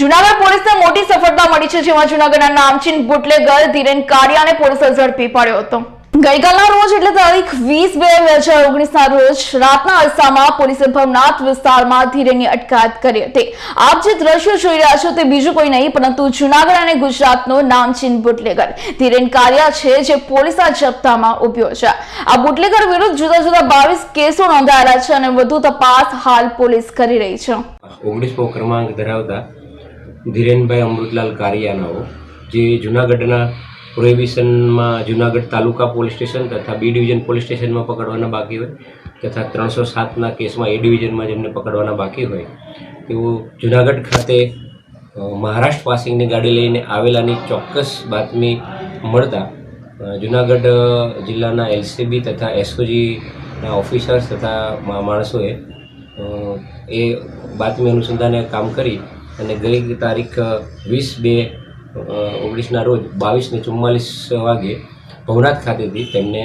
જુનાગઢ પોલીસને મોટી સફળતા મળી છે, જેમાં જુનાગઢના નામચીન બુટલેગર ધીરેન કારિયાને પોલીસે ઝડપી પાડ્યો હતો. ગઈકાલના રોજ, એટલે તારીખ વીસ બે બે હજાર ઓગણીસના રોજ, રાતના અરસામાં પોલીસે ભવનાથ વિસ્તારમાં ધીરેની અટકાયત કરી હતી. આપ જે દ્રશ્યો જોઈ રહ્યા છો તે બીજું કોઈ નહીં, પરંતુ જુનાગઢ અને ગુજરાતનો નામચીન બુટલેગર ધીરેન કારિયા છે, જે પોલીસના જપ્તામાં ઉભ્યો છે. આ બુટલેગર વિરુદ્ધ જુદા જુદા બાવીસ કેસો નોંધાયેલા છે અને વધુ તપાસ હાલ પોલીસ કરી રહી છે. ઓગણીસમો ક્રમાંક ધરાવતા ધીરેનભાઈ અમૃતલાલ કારિયાનાઓ, જે જુનાગઢના પ્રોહિબિશનમાં જુનાગઢ તાલુકા પોલીસ સ્ટેશન તથા બી ડિવિઝન પોલીસ સ્ટેશનમાં પકડવાના બાકી હોય તથા ત્રણસો સાતના કેસમાં એ ડિવિઝનમાં જેમને પકડવાના બાકી હોય. તેઓ જુનાગઢ ખાતે મહારાષ્ટ્ર પાસિંગની ગાડી લઈને આવેલાની ચોક્કસ બાતમી મળતા જુનાગઢ જિલ્લાના એલસીબી તથા એસઓજીના ઓફિસર્સ તથા માણસોએ એ બાતમી અનુસંધાને કામ કરી અને ગઈ તારીખ વીસ બે ઓગણીસના રોજ બાવીસને ચુમ્માલીસ વાગે ભવનાથ ખાતેથી તેમને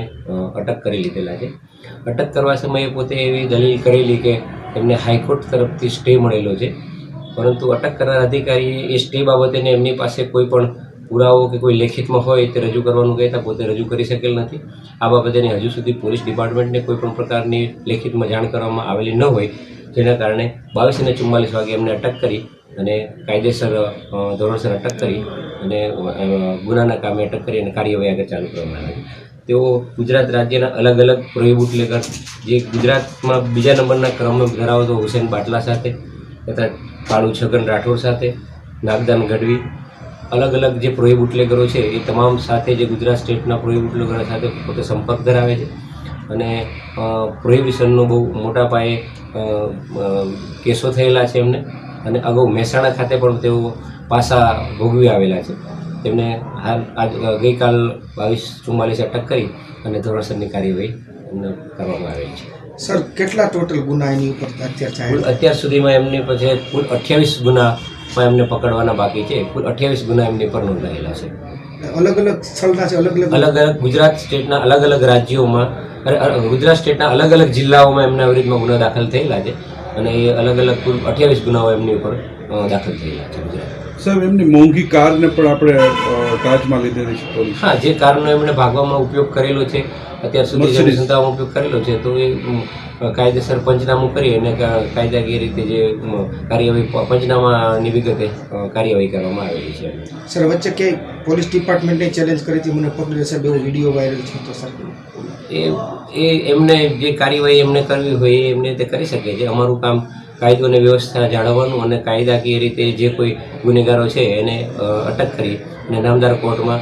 અટક કરી લીધેલા છે. અટક કરવા સમયે પોતે એવી દલીલ કરેલી કે તેમને હાઈકોર્ટ તરફથી સ્ટે મળેલો છે. પરંતુ અટક કરનાર અધિકારીએ એ સ્ટે બાબતે ને એમની પાસે કોઈ પણ પુરાવો કે કોઈ લેખિતમાં હોય તે રજૂ કરવાનું કહેતા પોતે રજૂ કરી શકેલ નથી. આ બાબતે હજુ સુધી પોલીસ ડિપાર્ટમેન્ટને કોઈ પણ પ્રકારની લેખિતમાં જાણ કરવામાં આવેલી ન હોય જેના કારણે બાવીસ અને ચુમ્માલીસ વાગે એમને અટક કરી અને કાયદેસર ધોરણસર અટક કરી અને ગુનાના કામે અટક કરી અને કાર્યવાહી આગળ ચાલુ કરવામાં આવી. તેઓ ગુજરાત રાજ્યના અલગ અલગ પ્રોહિબુટ લેકર જે ગુજરાતમાં બીજા નંબરના ક્રમ ધરાવતો હુસેન બાટલા સાથે તથા કાળુ છગન રાઠોડ સાથે, નાગદાન ગઢવી, અલગ અલગ જે પ્રોહી બુટલેગરો છે એ તમામ સાથે જે ગુજરાત સ્ટેટના પ્રોહી બુટલેગરો સાથે પોતે સંપર્ક ધરાવે છે. અને પ્રોહિબિશનનો બહુ મોટા પાયે કેસો થયેલા છે એમને. અને અગાઉ મહેસાણા ખાતે પણ તેઓ પાસા ભોગવી આવેલા છે. તેમને હાલ આજ ગઈકાલ બાવીસ ચુમ્માલીસ અટક કરી અને ધોરણસરની કાર્યવાહી એમને કરવામાં આવેલી છે. સર કેટલા ટોટલ ગુના એની ઉપર અત્યારે અત્યાર સુધીમાં એમની પછી કુલ અઠ્યાવીસ ગુનામાં એમને પકડવાના બાકી છે. કુલ અઠ્યાવીસ ગુના એમની પર નોંધાયેલા છે. અલગ અલગ સ્થળના છે અલગ અલગ અલગ અલગ ગુજરાત સ્ટેટના અલગ અલગ રાજ્યોમાં ગુજરાત સ્ટેટના અલગ અલગ જિલ્લાઓમાં એમના વિરુદ્ધમાં ગુના દાખલ થયેલા છે. અને એ અલગ અલગ કુલ અઠ્યાવીસ ગુનાઓ એમની ઉપર દાખલ થયેલા છે ગુજરાત સાહેબ એમની મોંઘી કારને પણ આપણે ટાચમાં લીધેલી છે હા જે કારનો એમણે ભાગવામાં ઉપયોગ કરેલો છે અત્યાર સુધી. અનુસંધાનમાં ઉપયોગ કરેલો છે તો એ કાયદેસર પંચનામું કરી અને કાયદાકીય રીતે જે કાર્યવાહી પંચનામાની વિગતે કાર્યવાહી કરવામાં આવેલી છે. સર વચ્ચે કે પોલીસ ડિપાર્ટમેન્ટે ચેલેન્જ કરી હતી? મને પકડી લેશે એવો વીડિયો વાયરલ છે તો સર એ એ એમને જે કાર્યવાહી એમને કરવી હોય એ એમને તે કરી શકે છે. અમારું કામ કાયદો અને વ્યવસ્થા જાળવવાનું અને કાયદાકીય રીતે જે કોઈ ગુનેગારો છે એને અટક કરી અને નામદાર કોર્ટમાં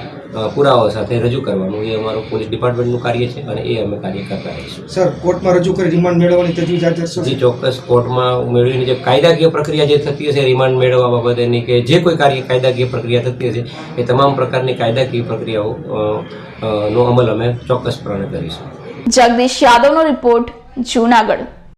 પુરાવાઓ સાથે રજૂ કરવાનું. એ અમારું પોલીસ ડિપાર્ટમેન્ટનું કાર્ય છે અને એ અમે કાર્ય કરતા રહીશું. સર કોર્ટમાં રજૂ કરી રિમાન્ડ મેળવવાની તજવીજ જે ચોક્કસ. કોર્ટમાં મેળવીને જે કાયદાકીય પ્રક્રિયા જે થતી હશે રિમાન્ડ મેળવવા બાબતેની કે જે કોઈ કાર્ય કાયદાકીય પ્રક્રિયા થતી હશે એ તમામ પ્રકારની કાયદાકીય પ્રક્રિયાઓ નો અમલ અમે ચોક્કસપણે કરીશું. જગદીશ યાદવનો રિપોર્ટ જૂનાગઢ.